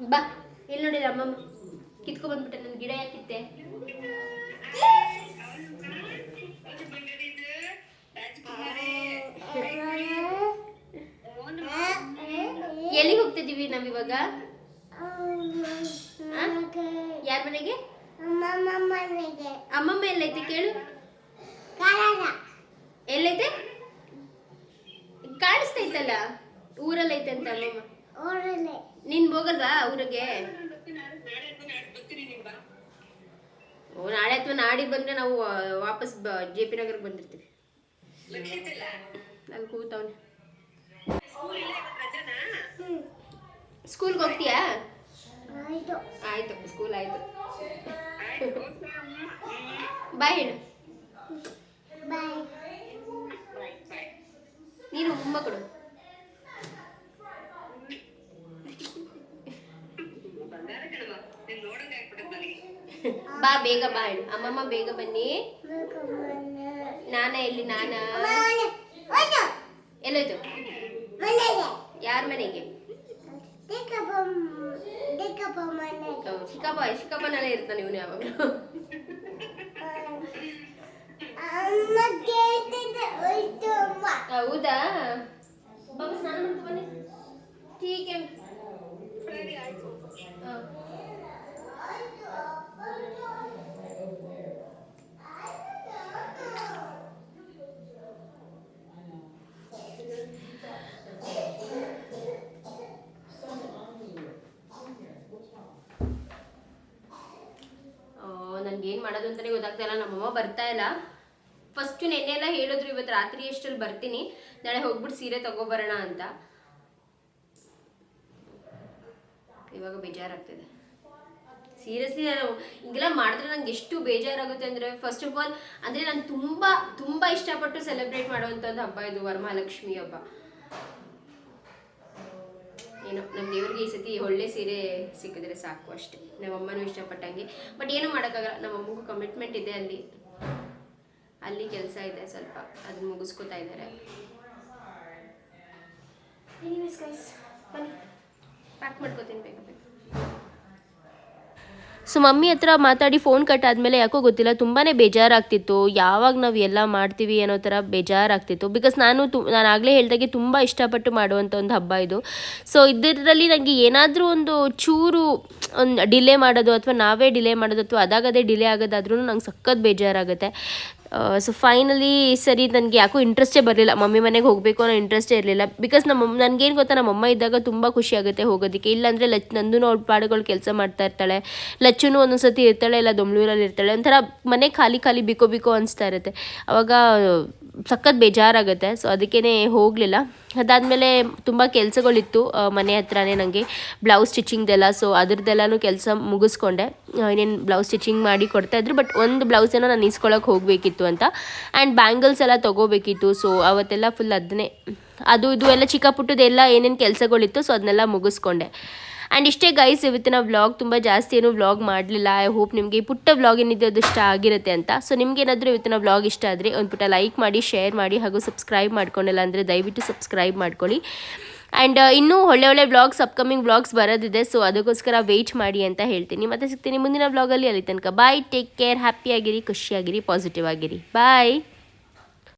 ಬಾ ಇಲ್ಲಿ ನೋಡಿ ಅಮ್ಮಮ್ಮ ಕಿತ್ಕೊ ಬಂದ್ಬಿಟ್ಟೆ, ನನ್ ಗಿಡ ಯಾಕಿತ್ತೆ ಎಲ್ಲಿಗೆ ಹೋಗ್ತಿದ್ದೀವಿ ನಾವು ಇವಾಗ ಯಾರ ಮನೆಗೆ? ಅಮ್ಮಮ್ಮ ಅಮ್ಮ ಅಮ್ಮಮ್ಮ ಎಲ್ಲೈತೆ ಕೇಳು. ಎಲ್ಲೈತೆ? ಕಾಣಿಸ್ತೈತಲ್ಲ ಊರಲ್ಲೈತೆ ಅಂತ ಅಮ್ಮಮ್ಮ ಊರಲ್ಲಿ. ನೀನ್ ಹೋಗಲ್ವಾ ಊರಿಗೆ? ನಾಳೆ ಅಥವಾ ನಾಡಿದ್ದು ಬಂದ್ರೆ ನಾವು ವಾಪಸ್ ಜೆ ಪಿ ನಗರ್ಗೆ ಬಂದಿರ್ತೀವಿ. ನಾನು ಕೂತವ್ನೆ ಸ್ಕೂಲ್ ಇಲ್ಲ ಇವತ್ತು ರಜಾನಾ ಸ್ಕೂಲ್ಗೆ ಹೋಗ್ತೀಯಾ? ಆಯ್ತು. ಸ್ಕೂಲ್ ಆಯ್ತು. ಬಾಯ್ ಹೇಳು. ನೀನು ಮೊಮ್ಮಕ್ಕಳು ಕೊಡು. ಬಾ ಬೇಗ ಬಾ ಹೇಳು. ಅಮ್ಮಮ್ಮ ಬೇಗ ಬನ್ನಿ. ನಾನ ಎಲ್ಲಿ ನಾನ? ಎಲ್ಲೋಯ್ತು? ಯಾರ ಮನೆಗೆ ದಿಕ್ಕಪ್ಪ ದಿಕ್ಕಪ್ಪ ಮನೆಗೆ ಹ್ಮ್, ಚಿಕ್ಕಪ್ಪ ಚಿಕ್ಕಪ್ಪನಲ್ಲೇ ಇರ್ತಾನೆ ಇವನು ಯಾವಾಗಲೂ ಹೌದಾ? ಬಾಬಾ ಸ್ನಾನ ಮಾಡ್ಕೊ ಬನ್ನಿ. ಟೀಕ್ ಹಾ. ನನ್ಗೆ ಏನ್ ಗೊತ್ತಾಗ್ತಾ ಇಲ್ಲ ನಮ್ಮಮ್ಮ ಬರ್ತಾ ಇಲ್ಲ. ಫಸ್ಟ್ ನೆನ್ನೆಲ್ಲ ಹೇಳಿದ್ರು, ಇವತ್ತು ರಾತ್ರಿ ಎಷ್ಟಲ್ಲಿ ಬರ್ತೀನಿ. ನಾಳೆ ಹೋಗ್ಬಿಟ್ಟು ಸೀರೆ ತಗೋಬರೋಣ ಅಂತ. ಇವಾಗ ಬೇಜಾರಾಗ್ತಿದೆ. ಸೀರಿಯಸ್ಲಿ ನಾನು ಹಿಂಗೆಲ್ಲ ಮಾಡಿದ್ರೆ ನಂಗೆ ಎಷ್ಟು ಬೇಜಾರಾಗುತ್ತೆ ಅಂದರೆ ಫಸ್ಟ್ ಆಫ್ ಆಲ್ ಅಂದರೆ ನಾನು ತುಂಬ ತುಂಬ ಇಷ್ಟಪಟ್ಟು ಸೆಲೆಬ್ರೇಟ್ ಮಾಡುವಂಥ ಹಬ್ಬ ಇದು, ವರಮಹಾಲಕ್ಷ್ಮಿ ಹಬ್ಬ. ಏನೋ ನಮ್ಮ ದೇವ್ರಿಗೆ ಈ ಸತಿ ಒಳ್ಳೆ ಸೀರೆ ಸಿಕ್ಕಿದ್ರೆ ಸಾಕು ಅಷ್ಟೇ. ನಮ್ಮಮ್ಮನೂ ಇಷ್ಟಪಟ್ಟಂಗೆ. ಬಟ್ ಏನು ಮಾಡೋಕ್ಕಾಗಲ್ಲ. ನಮ್ಮ ಅಮ್ಮಗೂ ಕಮಿಟ್ಮೆಂಟ್ ಇದೆ ಅಲ್ಲಿ. ಅಲ್ಲಿ ಕೆಲಸ ಇದೆ ಸ್ವಲ್ಪ. ಅದನ್ನ ಮುಗಿಸ್ಕೊತಾ ಇದ್ದಾರೆ. ಪ್ಯಾಕ್ ಮಾಡ್ಕೋತೀನಿ ಬೇಗ ಬೇಗ. ಸೊ ಮಮ್ಮಿ ಹತ್ರ ಮಾತಾಡಿ ಫೋನ್ ಕಟ್ ಆದಮೇಲೆ ಯಾಕೋ ಗೊತ್ತಿಲ್ಲ ತುಂಬಾ ಬೇಜಾರಾಗ್ತಿತ್ತು. ಯಾವಾಗ ನಾವು ಎಲ್ಲ ಮಾಡ್ತೀವಿ ಅನ್ನೋ ಥರ ಬೇಜಾರಾಗ್ತಿತ್ತು. ಬಿಕಾಸ್ ನಾನು ತು, ನಾನು ಆಗಲೇ ಹೇಳ್ದಾಗೆ ತುಂಬ ಇಷ್ಟಪಟ್ಟು ಮಾಡುವಂಥ ಒಂದು ಹಬ್ಬ ಇದು. ಸೊ ಇದರಲ್ಲಿ ನನಗೆ ಏನಾದರೂ ಒಂದು ಚೂರು ಒಂದು ಡಿಲೇ ಮಾಡೋದು ಅಥವಾ ನಾವೇ ಡಿಲೇ ಮಾಡೋದು ಅಥವಾ ಅದಾಗದೇ ಡಿಲೇ ಆಗೋದಾದ್ರೂ ನಂಗೆ ಸಖತ್ ಬೇಜಾರಾಗುತ್ತೆ. ಸೊ ಫೈನಲಿ ಸರಿ, ನನಗೆ ಯಾಕೋ ಇಂಟ್ರೆಸ್ಟೇ ಬರಲಿಲ್ಲ. ಮಮ್ಮಿ ಮನೆಗೆ ಹೋಗಬೇಕು ಅನ್ನೋ ಇಂಟ್ರೆಸ್ಟೇ ಇರಲಿಲ್ಲ. ಬಿಕಾಸ್ ನಮ್ಮ ನನಗೇನು ಗೊತ್ತಾ ನಮ್ಮ ಅಮ್ಮ ಇದ್ದಾಗ ತುಂಬ ಖುಷಿ ಆಗುತ್ತೆ ಹೋಗೋದಕ್ಕೆ. ಇಲ್ಲಾಂದರೆ ಲಚ್ ನಂದು ಅವ್ಳ ಪಾಡುಗಳು ಕೆಲಸ ಮಾಡ್ತಾ ಇರ್ತಾಳೆ. ಲಚ್ಚುನು ಒಂದೊಂದು ಸತಿ ಇರ್ತಾಳೆ, ಇಲ್ಲ ದೊಮ್ಳೂರಲ್ಲಿ ಇರ್ತಾಳೆ. ಒಂಥರ ಮನೆ ಖಾಲಿ ಖಾಲಿ, ಬಿಕೋ ಬಿಕೋ ಅನಿಸ್ತಾ ಇರುತ್ತೆ. ಅವಾಗ ಸಖತ್ ಬೇಜಾರಾಗುತ್ತೆ. ಸೊ ಅದಕ್ಕೇ ಹೋಗಲಿಲ್ಲ. ಅದಾದಮೇಲೆ ತುಂಬ ಕೆಲಸಗಳಿತ್ತು ಮನೆ ಹತ್ರನೇ ನನಗೆ ಬ್ಲೌಸ್ ಸ್ಟಿಚಿಂಗ್ದೆಲ್ಲ ಸೊ ಅದ್ರದ್ದೆಲ್ಲನೂ ಕೆಲಸ ಮುಗಿಸ್ಕೊಂಡೆ. ಇನ್ನೇನು ಬ್ಲೌಸ್ ಸ್ಟಿಚಿಂಗ್ ಮಾಡಿ ಕೊಡ್ತಾಯಿದ್ರು ಬಟ್ ಒಂದು ಬ್ಲೌಸನ್ನು ನಾನು ಇಸ್ಕೊಳಕ್ಕೆ ಹೋಗಬೇಕಿತ್ತು ಅಂತ. ಆ್ಯಂಡ್ ಬ್ಯಾಂಗಲ್ಸ್ ಎಲ್ಲ ತೊಗೋಬೇಕಿತ್ತು ಸೊ ಅವತ್ತೆಲ್ಲ ಫುಲ್ ಅದನ್ನೇ ಅದು, ಇದು ಎಲ್ಲ ಚಿಕ್ಕ ಪುಟ್ಟದೆಲ್ಲ ಏನೇನು ಕೆಲಸಗಳಿತ್ತು ಸೊ ಅದನ್ನೆಲ್ಲ ಮುಗಿಸ್ಕೊಂಡೆ. ಆ್ಯಂಡ್ ಇಷ್ಟೇ ಗೈಸ್ ಇವತ್ತಿನ ವ್ಲಾಗ್ ತುಂಬ ಜಾಸ್ತಿ ಏನು ವ್ಲಾಗ್ ಮಾಡಲಿಲ್ಲ. ಐ ಹೋಪ್ ನಿಮಗೆ ಪುಟ್ಟ ವ್ಲಾಗ್ ಏನಿದೆ ಅದು ಇಷ್ಟ ಆಗಿರುತ್ತೆ ಅಂತ. ಸೊ ನಿಮಗೇನಾದರೂ ಇವತ್ತಿನ ವ್ಲಾಗ್ ಇಷ್ಟ ಆದರೆ ಒಂದು ಪುಟ್ಟ ಲೈಕ್ ಮಾಡಿ ಶೇರ್ ಮಾಡಿ ಹಾಗೂ ಸಬ್ಸ್ಕ್ರೈಬ್ ಮಾಡ್ಕೊಂಡಿಲ್ಲ ಅಂದರೆ ದಯವಿಟ್ಟು ಸಬ್ಸ್ಕ್ರೈಬ್ ಮಾಡ್ಕೊಳ್ಳಿ. ಆ್ಯಂಡ್ ಇನ್ನೂ ಒಳ್ಳೆ ಒಳ್ಳೆ ವ್ಲಾಗ್ಸ್ ಅಪ್ಕಮಿಂಗ್ ವ್ಲಾಗ್ಸ್ ಬರೋದಿದೆ. ಸೊ ಅದಕ್ಕೋಸ್ಕರ ವೆಯ್ಟ್ ಮಾಡಿ ಅಂತ ಹೇಳ್ತೀನಿ. ಮತ್ತೆ ಸಿಗ್ತೀನಿ ಮುಂದಿನ ವ್ಲಾಗಲ್ಲಿ ಅಲ್ಲಿ ತನಕ. ಬಾಯ್ ಟೇಕ್ ಕೇರ್ ಹ್ಯಾಪಿಯಾಗಿರಿ ಖುಷಿಯಾಗಿರಿ ಪಾಸಿಟಿವ್ ಆಗಿರಿ. ಬಾಯ್